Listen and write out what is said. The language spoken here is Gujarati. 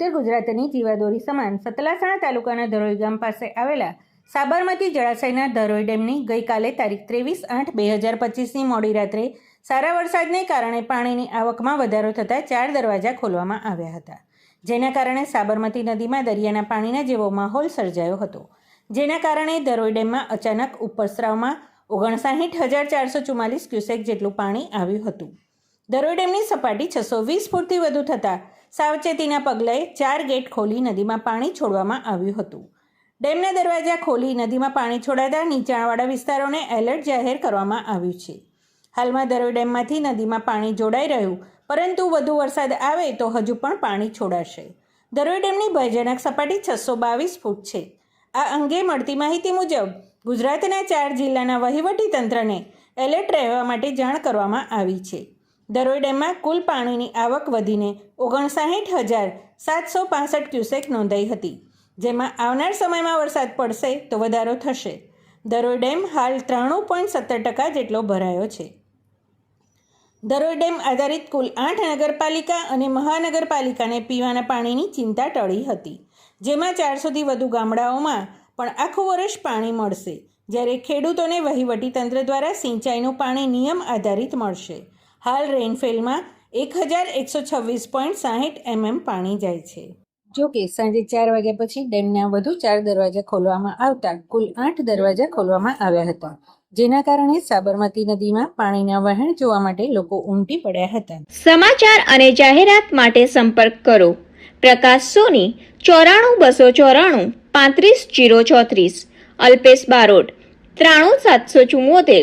ઉત્તર ગુજરાતની જીવાદોરી સમાન સતલાસણા તાલુકાના ધરોઈ ગામ પાસે આવેલા સાબરમતી જળાશયના ધરોઈ ડેમની ગઈકાલે તારીખ ત્રેવીસ આઠ બે હજાર પચીસની મોડી રાત્રે સારા વરસાદને કારણે પાણીની આવકમાં વધારો થતાં ચાર દરવાજા ખોલવામાં આવ્યા હતા, જેના કારણે સાબરમતી નદીમાં દરિયાના પાણીના જેવો માહોલ સર્જાયો હતો. જેના કારણે ધરોઈ ડેમમાં અચાનક ઉપરસ્રાવમાં ઓગણસાઠ હજાર ચારસો ચુમ્માલીસ ક્યુસેક જેટલું પાણી આવ્યું હતું. દરોઈ ડેમની સપાટી છસો વીસ ફૂટથી વધુ થતાં સાવચેતીના પગલે ચાર ગેટ ખોલી નદીમાં પાણી છોડવામાં આવ્યું હતું. ડેમના દરવાજા ખોલી નદીમાં પાણી છોડાતા નીચાણવાળા વિસ્તારોને એલર્ટ જાહેર કરવામાં આવ્યું છે. હાલમાં દરોઈ ડેમમાંથી નદીમાં પાણી જોડાઈ રહ્યું, પરંતુ વધુ વરસાદ આવે તો હજુ પણ પાણી છોડાશે. દરોઈ ડેમની ભયજનક સપાટી છસો બાવીસ ફૂટ છે. આ અંગે મળતી માહિતી મુજબ, ગુજરાતના ચાર જિલ્લાના વહીવટી તંત્રને એલર્ટ રહેવા માટે જાણ કરવામાં આવી છે. દરોઈ ડેમમાં કુલ પાણીની આવક વધીને ઓગણસાઠ હજાર સાતસો પાસઠ ક્યુસેક નોંધાઈ હતી. જેમાં આવનાર સમયમાં વરસાદ પડશે તો વધારો થશે. દરોઈ ડેમ હાલ ત્રાણું પોઈન્ટ સત્તર ટકા જેટલો ભરાયો છે. દરોઈ ડેમ આધારિત કુલ આઠ નગરપાલિકા અને મહાનગરપાલિકાને પીવાના પાણીની ચિંતા ટળી હતી. જેમાં ચારસોથી વધુ ગામડાઓમાં પણ આખું વર્ષ પાણી મળશે. જ્યારે ખેડૂતોને વહીવટીતંત્ર દ્વારા સિંચાઈનું પાણી નિયમ આધારિત મળશે. હાલ રેનફેલમાં એક હજાર એકસો છવ્વીસ પોઈન્ટ સાહીઠ એમએમ પાણી જાય છે. જો કે સાંજે ચાર વાગ્યા પછી ડેમના વધુ ચાર દરવાજા ખોલવામાં આવતા કુલ આઠ દરવાજા ખોલવામાં આવ્યા હતા, જેના કારણે સાબરમતી નદીમાં પાણીના વહેણ જોવા માટે લોકો ઉમટી પડ્યા હતા. સમાચાર અને જાહેરાત માટે સંપર્ક કરો. પ્રકાશ સોની, ચોરાણું બસો ચોરાણું, પાંત્રીસ જીરો ચોત્રીસ, અલ્પેશ બારોટ, ત્રાણું સાતસો ચુમ્મોતેર